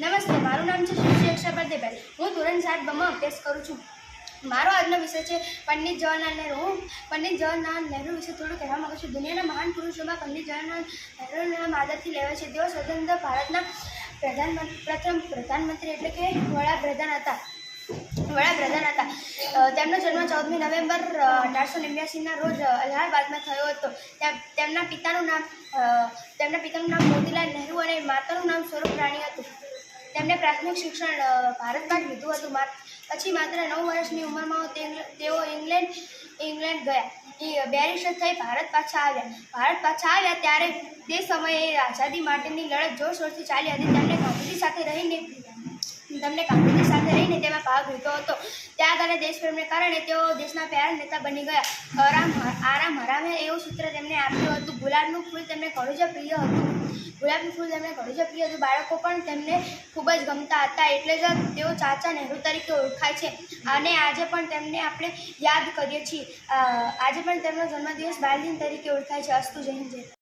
નમસ્તે, મારું નામ છે શ્રી અક્ષર પ્રદીપભાઈ હું ધોરણ સાત બમાં અભ્યાસ કરું છું. મારો આજનો વિષય છે પંડિત જવાહરલાલ નહેરુ. પંડિત જવાહરલાલ નહેરુ વિશે થોડું કહેવા માગું છું. દુનિયાના મહાન પુરુષોમાં પંડિત જવાહરલાલ નહેરુના માદરથી લેવાય છે. તેઓ સ્વતંત્ર ભારતના પ્રધાનમંત્રી પ્રથમ પ્રધાનમંત્રી એટલે કે વડાપ્રધાન હતા. વડાપ્રધાન હતા. તેમનો જન્મ ચૌદમી નવેમ્બર અઢારસો નેવ્યાસીના રોજ અલ્હાબાદમાં થયો હતો. તેમના પિતાનું નામ તેમના પિતાનું નામ મોતીલાલ નહેરુ અને માતાનું નામ સ્વરૂપ રાણી હતું. તેમણે પ્રાથમિક શિક્ષણ ભારતમાં જ લીધું હતું પછી માત્ર નવ વર્ષની ઉંમરમાં તેઓ ઇંગ્લેન્ડ ઇંગ્લેન્ડ ગયા. એ બેરિસ્ટર થઈ ભારત પાછા આવ્યા. ભારત પાછા આવ્યા ત્યારે તે સમયે આઝાદી માટેની લડત જોરશોરથી ચાલી હતી. તેમણે ગાંધીજી સાથે રહીને, તમને ગાંધીજી સાથે રહીને તેમાં ભાગ લીધો હતો. ત્યાગ અને દેશપ્રેમને કારણે તેઓ દેશના પ્યારા નેતા બની ગયા. આરામ આરામ હરામે એવું સૂત્ર તેમને આપ્યું હતું. ગુલાબનું ફૂલ તેમને ઘણું જ પ્રિય હતું. ગુલાબનું ફૂલ તેમને ઘણું જ પ્રિય હતું. બાળકો પણ તેમને ખૂબ જ ગમતા હતા. એટલે જ તેઓ ચાચા નહેરુ તરીકે ઓળખાય છે. અને આજે પણ તેમને આપણે યાદ કરીએ છીએ. આજે પણ તેમનો જન્મદિવસ બાળ તરીકે ઓળખાય છે. અસ્તુ જય હિન્દ.